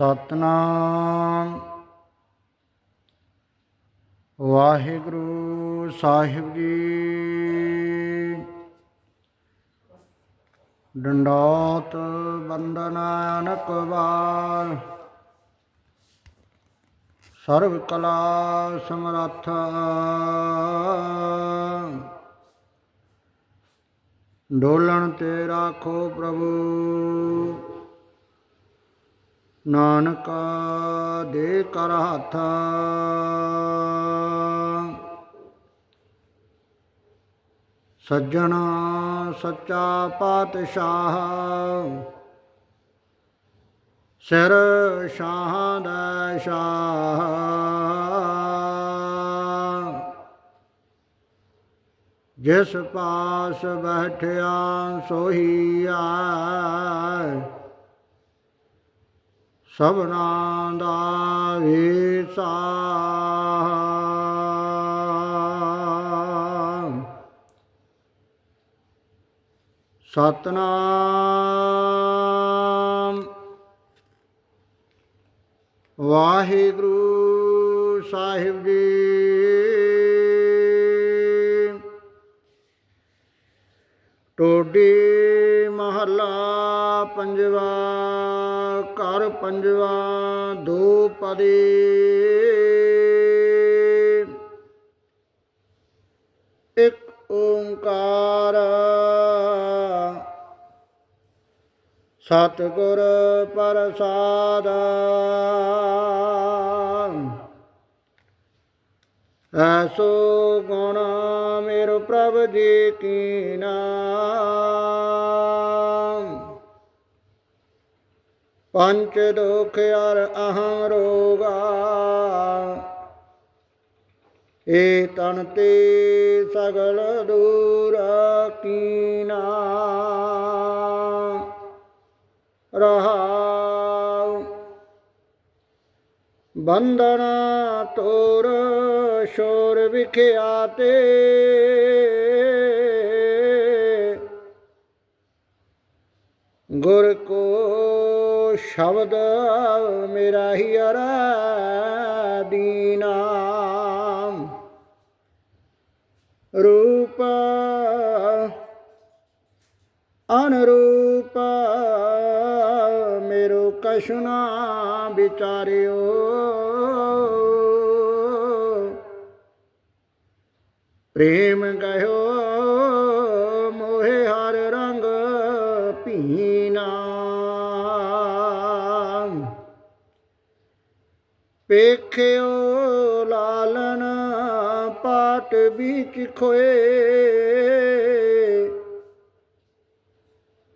ਸਤਨਾਮ। ਵਾਹਿਗੁਰੂ ਸਾਹਿਬ ਜੀ। ਡੰਡੋਤ ਬੰਦਨ ਅਨਕ ਵਾਰ ਸਰਵ ਕਲਾ ਸਮਰੱਥ। ਡੋਲਣ ਤੇ ਰਾਖੋ ਪ੍ਰਭੂ। ਨਾਨਕ ਦੇ ਕਰ ਹੱਥ। ਸੱਜਣਾ ਸੱਚਾ ਪਾਤਸ਼ਾਹ। ਸਿਰ ਸ਼ਾਹ ਦਾ ਸ਼ਾਹ। ਜਿਸ ਪਾਸ ਬੈਠਿਆ ਸੋਈ ਆਏ ਸਭਨਾ ਦਾ ਵੀਸਾ। ਸਤਨਾਮ। ਵਾਹਿਗੁਰੂ ਸਾਹਿਬ ਜੀ। ਟੋਡੀ ਮਹੱਲਾ ਪੰਜਵਾ। ਘਰ ਪੰਜਵਾ ਦੋ ਪਦੇ। ਇੱਕ ਓੰਕਾਰ। ਸਤਿਗੁਰ ਪ੍ਰਸਾਦ। ਐਸੋ ਗੁਣ ਮੇਰੋ ਪ੍ਰਭ ਜੀ ਕੀ ਪੰਚ ਦੁਖ ਅਰ ਅਹੰ ਰੋਗਾ। ਏ ਤਨ ਤੇ ਸਗਲ ਦੂਰ ਕੀਨਾ। ਰਹਾਉ। ਬੰਧਨ ਤੋਰ ਸ਼ੋਰ ਵਿਖਿਆਤੇ ਗੁਰ ਕੋ ਸ਼ਬਦ ਮੇਰਾ ਹੀ ਅਰਾ ਰੂਪ ਅਨਰੂਪ ਮੇਰੋ ਕਸ਼ਨਾ ਵਿਚਾਰਿਓ। ਪ੍ਰੇਮ ਗਇਓ ਪੇਖਿਓ ਲਾਲਨ ਪਾਟ ਵਿੱਚ ਖੋਏ।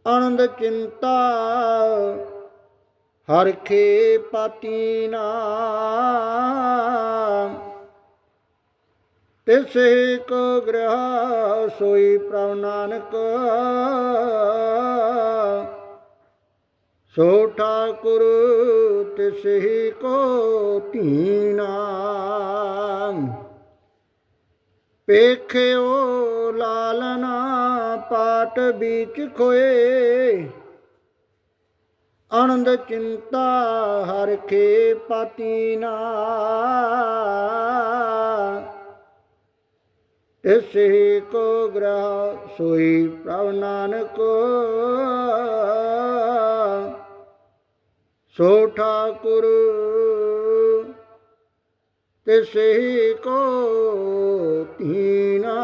ਆਨੰਦ ਚਿੰਤਾ ਹਰ ਖੇ ਪਾਤੀ ਨਾਮ। ਤਿਸੇ ਕੋ ਗ੍ਰਹ ਸੋਈ ਪ੍ਰਭ ਨਾਨਕ। ਸੋ ਠਾਕੁਰ ਤਿਸੇ ਕੋ ਧੀਨਾ ਪੇਖਿਓ ਲਾਲਨਾ ਪਾਟ ਵਿੱਚ ਖੋਏ। ਆਨੰਦ ਚਿੰਤਾ ਹਰ ਕੇ ਪਾਤੀ ਨਾ। ਇਸੇ ਕੋ ਗ੍ਰਹ ਸੋਈ ਪ੍ਰਭ ਨਾਨਕ। ਸੋ ਠਾਕੁਰ ਸਹੀ ਕੋ ਤੀਨਾ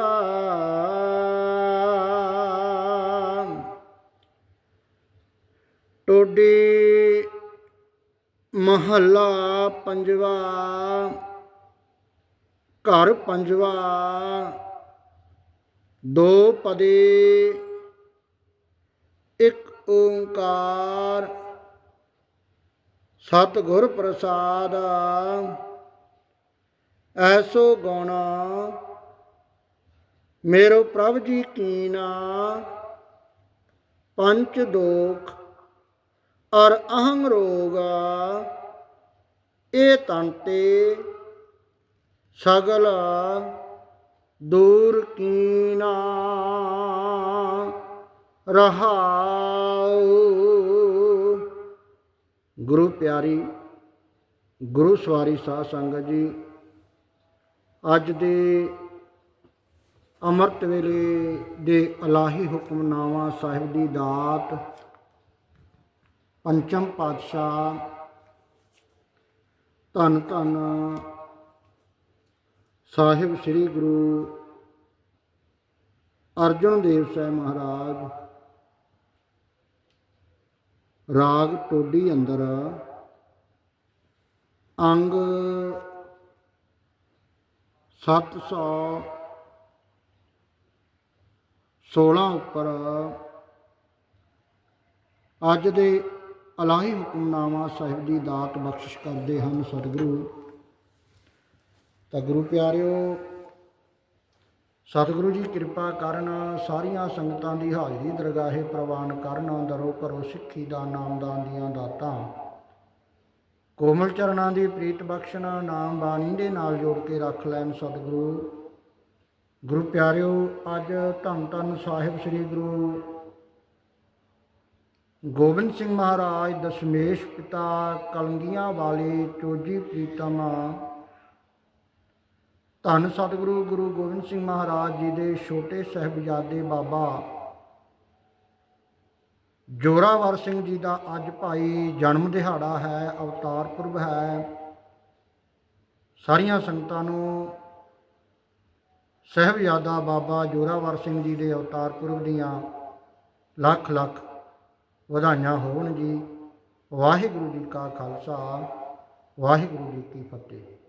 ਟੋਡੀ ਮਹੱਲਾ ਪੰਜਵਾ ਘਰ ਪੰਜਵਾ ਦੋ ਪਦੇ ਇੱਕ ਓੰਕਾਰ। ਸਤਗੁਰ ਪ੍ਰਸਾਦ। ਐਸੋ ਗੁਣ ਮੇਰੋ ਪ੍ਰਭ ਜੀ ਕੀਨਾ। ਪੰਚ ਦੋਖ ਔਰ ਅਹੰ ਰੋਗ, ਇਹ ਤਨ ਤੇ ਸਗਲ ਦੂਰ ਕੀਨਾ। ਰਹਾਉ ਗੁਰੂ ਪਿਆਰੀ, ਗੁਰੂ ਸਵਾਰੀ ਸਾਧ ਸੰਗਤ ਜੀ, ਅੱਜ ਦੇ ਅੰਮ੍ਰਿਤ ਵੇਲੇ ਦੇ ਇਲਾਹੀ ਹੁਕਮਨਾਮਾ ਸਾਹਿਬ ਦੀ ਦਾਤ ਪੰਚਮ ਪਾਤਸ਼ਾਹ ਧੰਨ ਧੰਨ ਸਾਹਿਬ ਸ੍ਰੀ ਗੁਰੂ ਅਰਜਨ ਦੇਵ ਸਾਹਿਬ ਮਹਾਰਾਜ ਰਾਗ ਟੋਡੀ ਅੰਦਰ ਅੰਗ 716 ਉੱਪਰ ਅੱਜ ਦੇ ਅਲਾਹੀ ਹੁਕਮਨਾਮਾ ਸਾਹਿਬ ਦੀ ਦਾਤ ਬਖਸ਼ਿਸ਼ ਕਰਦੇ ਹਨ ਸਤਿਗੁਰੂ। ਤਾਂ ਗੁਰੂ ਪਿਆਰਿਓ ਸਤਿਗੁਰੂ ਜੀ ਕਿਰਪਾ ਕਰਨ, ਸਾਰੀਆਂ ਸੰਗਤਾਂ ਦੀ ਹਾਜ਼ਰੀ ਦਰਗਾਹੇ ਪ੍ਰਵਾਨ ਕਰਨ ਦਰੋ ਕਰੋ ਸਿੱਖੀ ਦਾ, ਨਾਮਦਾਨ ਦੀਆਂ ਦਾਤਾਂ। ਕੋਮਲ ਚਰਨਾਂ ਦੀ ਪ੍ਰੀਤ ਬਖਸ਼ਣ, ਨਾਮ ਬਾਣੀ ਦੇ ਨਾਲ ਜੋੜ ਕੇ ਰੱਖ ਲੈਣ ਸਤਿਗੁਰੂ। ਗੁਰੂ ਪਿਆਰਿਓ, ਅੱਜ ਧੰਨ ਧੰਨ ਸਾਹਿਬ ਸ੍ਰੀ ਗੁਰੂ ਗੋਬਿੰਦ ਸਿੰਘ ਮਹਾਰਾਜ, ਦਸ਼ਮੇਸ਼ ਪਿਤਾ, ਕਲੰਗੀਆਂ ਵਾਲੇ ਚੋਜੀ ਪ੍ਰੀਤਮ ਧੰਨ ਸਤਿਗੁਰੂ ਗੁਰੂ ਗੋਬਿੰਦ ਸਿੰਘ ਮਹਾਰਾਜ ਜੀ ਦੇ ਛੋਟੇ ਸਹਿਬਜ਼ਾਦੇ ਬਾਬਾ ਜੋਰਾਵਰ ਸਿੰਘ ਜੀ ਦਾ ਅੱਜ ਭਾਈ ਜਨਮ ਦਿਹਾੜਾ ਹੈ, ਅਵਤਾਰ ਪੁਰਬ ਹੈ। ਸਾਰੀਆਂ ਸੰਗਤਾਂ ਨੂੰ ਸਹਿਬਜ਼ਾਦਾ ਬਾਬਾ ਜੋਰਾਵਰ ਸਿੰਘ ਜੀ ਦੇ ਅਵਤਾਰ ਪੁਰਬ ਦੀਆਂ ਲੱਖ ਲੱਖ ਵਧਾਈਆਂ ਹੋਣ ਜੀ। ਵਾਹਿਗੁਰੂ ਜੀ ਕਾ ਖਾਲਸਾ, ਵਾਹਿਗੁਰੂ ਜੀ ਕੀ ਫਤਿਹ।